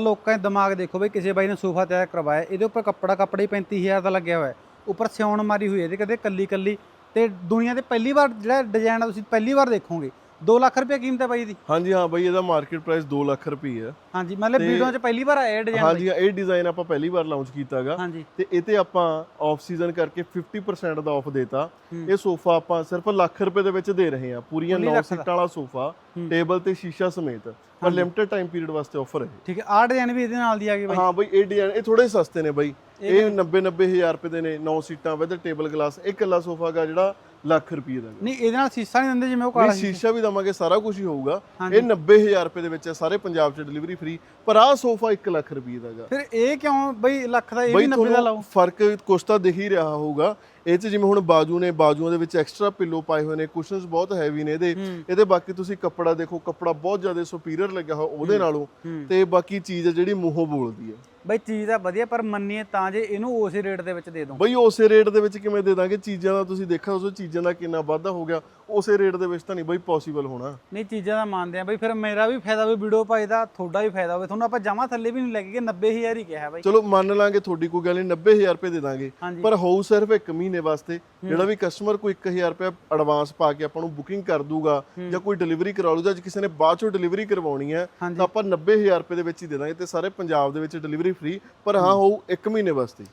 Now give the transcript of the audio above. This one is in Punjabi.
ਲੋਕਾਂ ਦੇ ਦਿਮਾਗ ਦੇਖੋ ਬਈ, ਕਿਸੇ ਬਾਈ ਨੇ ਸੋਫਾ ਤਿਆਰ ਕਰਵਾਇਆ, ਇਹਦੇ ਉੱਪਰ ਕੱਪੜਾ, ਕੱਪੜੇ ਹੀ 35000 ਦਾ ਲੱਗਿਆ ਹੋਇਆ। ਉੱਪਰ ਸਿਉਣ ਮਾਰੀ ਹੋਈ ਹੈ, ਇਹਦੇ ਕਦੇ ਕੱਲੀ ਕੱਲੀ ਤੇ ਦੁਨੀਆ ਦੇ ਪਹਿਲੀ ਵਾਰ ਜਿਹੜਾ ਡਿਜ਼ਾਈਨ ਆ, ਤੁਸੀਂ ਪਹਿਲੀ ਵਾਰ ਦੇਖੋਗੇ। 2 ਲੱਖ ਰੁਪਏ ਕੀਮਤ ਹੈ ਬਾਈ ਦੀ। ਹਾਂਜੀ ਹਾਂ ਬਾਈ ਇਹਦਾ ਮਾਰਕੀਟ ਪ੍ਰਾਈਸ 2 ਲੱਖ ਰੁਪਏ ਹੈ। ਹਾਂਜੀ ਮਤਲਬ ਵੀਡੀਓ 'ਚ ਪਹਿਲੀ ਵਾਰ ਆਇਆ ਡਿਜ਼ਾਈਨ ਹਾਂਜੀ ਇਹ ਡਿਜ਼ਾਈਨ ਆਪਾਂ ਪਹਿਲੀ ਵਾਰ ਲਾਂਚ ਕੀਤਾਗਾ। ਤੇ ਇਹ ਤੇ ਆਪਾਂ ਆਫ ਸੀਜ਼ਨ ਕਰਕੇ 50% ਦਾ ਆਫ ਦੇਤਾ। ਇਹ ਸੋਫਾ ਆਪਾਂ ਸਿਰਫ ਲੱਖ ਰੁਪਏ ਦੇ ਵਿੱਚ ਦੇ ਰਹੇ ਹਾਂ ਪੂਰੀਆਂ ਉੱਨੀ 9 ਲੱਖ ਦਾ। ਸੀਟਾਂ ਵਾਲਾ ਸੋਫਾ। ਟੇਬਲ ਤੇ ਸ਼ੀਸ਼ਾ ਸਮੇਤ। ਪਰ। ਲਿਮਟਿਡ ਟਾਈਮ ਪੀਰੀਅਡ ਵਾਸਤੇ ਆਫਰ ਹੈ। ਠੀਕ ਹੈ ਆਹ ਡਿਜ਼ਾਈਨ ਵੀ ਇਹਦੇ ਨਾਲ ਦੀ ਆ ਗਈ ਬਾਈ। ਹਾਂ ਬਈ ਇਹ ਡਿਜ਼ਾਈਨ ਇਹ ਥੋੜੇ ਸਸਤੇ ਨੇ ਬਈ। ਇਹ 90 90000 ਰੁਪਏ ਦੇ ਨੇ 9 ਸੀਟਾਂ ਵਿਦ ਟੇਬਲ ਗਲਾਸ ਇਹ ਇਕੱਲਾ ਸੋਫਾ ਗਾ ਜਿਹੜਾ ਲੱਖ ਰੁਪਏ ਦਾ। ਨਹੀਂ ਇਹਦੇ ਨਾਲ ਸੀਸਾ ਨਹੀਂ ਦਿੰਦੇ ਜਿਵੇਂ ਉਹ ਕਾਲਾ ਨਹੀਂ ਸ਼ੀਸ਼ਾ ਵੀ ਦਵਾਂਗੇ ਸਾਰਾ ਕੁਝ ਹੀ ਹੋਊਗਾ। ਇਹ 90000 ਰੁਪਏ ਦੇ ਵਿੱਚ ਹੈ ਸਾਰੇ ਪੰਜਾਬ 'ਚ ਡਿਲੀਵਰੀ ਫ੍ਰੀ ਪਰ ਆਹ ਸੋਫਾ 1 ਲੱਖ ਰੁਪਏ ਦਾ ਫਿਰ ਇਹ ਕਿਉਂ ਬਈ ਲੱਖ ਦਾ ਇਹ ਵੀ 90 ਦਾ ਲਾਓ ਫ਼ਰਕ ਕੁਛ ਤਾਂ ਦਿਖ ਹੀ ਰਿਹਾ ਹੋਊਗਾ ਇਹ 'ਚ ਜਿਵੇਂ ਹੁਣ ਬਾਜੂ ਨੇ ਬਾਜੂਆਂ ਦੇ ਵਿੱਚ ਐਕਸਟਰਾ ਪਿੱਲੋ ਪਾਏ ਹੋਏ ਨੇ ਕੁਸ਼ਨਸ ਬਹੁਤ ਹੈਵੀ ਨੇ ਇਹਦੇ ਹੂੰ। ਇਹਦੇ ਬਾਕੀ ਤੁਸੀਂ ਕੱਪੜਾ ਦੇਖੋ ਕੱਪੜਾ ਬਹੁਤ ਜ਼ਿਆਦਾ ਸੁਪੀਰੀਅਰ ਲੱਗਿਆ ਹੋਇਆ ਉਹਦੇ ਨਾਲੋਂ ਹੂੰ। ਤੇ ਬਾਕੀ ਚੀਜ਼ ਹੈ ਜਿਹੜੀ ਮੂੰਹੋਂ ਬੋਲਦੀ ਹੈ ਬਈ ਚੀਜ਼ ਤਾਂ ਵਧੀਆ ਪਰ ਮੰਨੀਏ ਤਾਂ ਜੇ ਇਹਨੂੰ ਉਸੇ ਰੇਟ ਦੇ ਵਿੱਚ ਦੇ ਦੋ ਬਈ ਉਸੇ ਰੇਟ ਦੇ ਵਿੱਚ ਕਿਵੇਂ ਦੇ ਦਾਂਗੇ? ਚੀਜ਼ਾਂ ਦਾ ਤੁਸੀਂ ਦੇਖਿਆ ਉਸ ਚੀਜ਼ਾਂ ਦਾ ਕਿੰਨਾ ਵਾਧਾ ਹੋ ਗਿਆ। ਉਸੇ ਰੇਟ ਦੇ ਵਿੱਚ ਤਾਂ ਨਹੀਂ ਬਈ ਪੋਸੀਬਲ ਹੋਣਾ। ਨਹੀਂ ਚੀਜ਼ਾਂ ਦਾ ਮੰਨਦੇ ਆ। ਬਈ ਫਿਰ ਮੇਰਾ ਵੀ ਫਾਇਦਾ ਹੋਵੇ ਵੀਡੀਓ ਪਾਈ ਦਾ ਤੁਹਾਡਾ ਵੀ ਫਾਇਦਾ ਹੋਵੇ। ਤੁਹਾਨੂੰ ਆਪਾਂ ਜਮਾ ਥੱਲੇ ਵੀ ਨਹੀਂ ਲੈ ਕੇ ਗਏ 90000 ਹੀ ਕਿਹਾ ਬਾਈ। ਚਲੋ ਮੰਨ ਲਾਂਗੇ ਤੁਹਾਡੀ ਕੋਈ ਗੱਲ ਨਹੀਂ 90000 ਰੁਪਏ ਦੇ ਦਾਂਗੇ। ਹਾਂਜੀ। ਪਰ ਹੋਊ ਸਿਰਫ 1 ਮਹੀਨੇ ਵਾਸਤੇ ਜਿਹੜਾ ਵੀ ਕਸਟਮਰ ਕੋਈ 1000 ਰੁਪਏ ਐਡਵਾਂਸ ਪਾ ਕੇ ਆਪਾਂ ਨੂੰ ਬੁਕਿੰਗ ਕਰ ਦੂਗਾ ਜਾਂ ਕੋਈ ਡਿਲੀਵਰੀ ਕਰਾ ਲੂਗਾ ਜੇ ਕਿਸੇ ਨੇ ਬਾਅਦ ਚੋਂ ਡਿਲੀਵਰੀ ਕਰਵਾਉਣੀ ਹੈ ਹਾਂਜੀ। ਤਾਂ ਆਪਾਂ 90000 ਰੁਪਏ ਦੇ ਵਿੱਚ ਹੀ ਦੇ ਦਾਂਗੇ ਤੇ ਸਾਰੇ ਪੰਜਾਬ ਦੇ ਵਿੱਚ ਡਿਲੀਵਰੀ ਫ੍ਰੀ ਪਰ ਹਾਂ ਹੋਊ 1 ਮਹੀਨੇ ਵਾਸਤੇ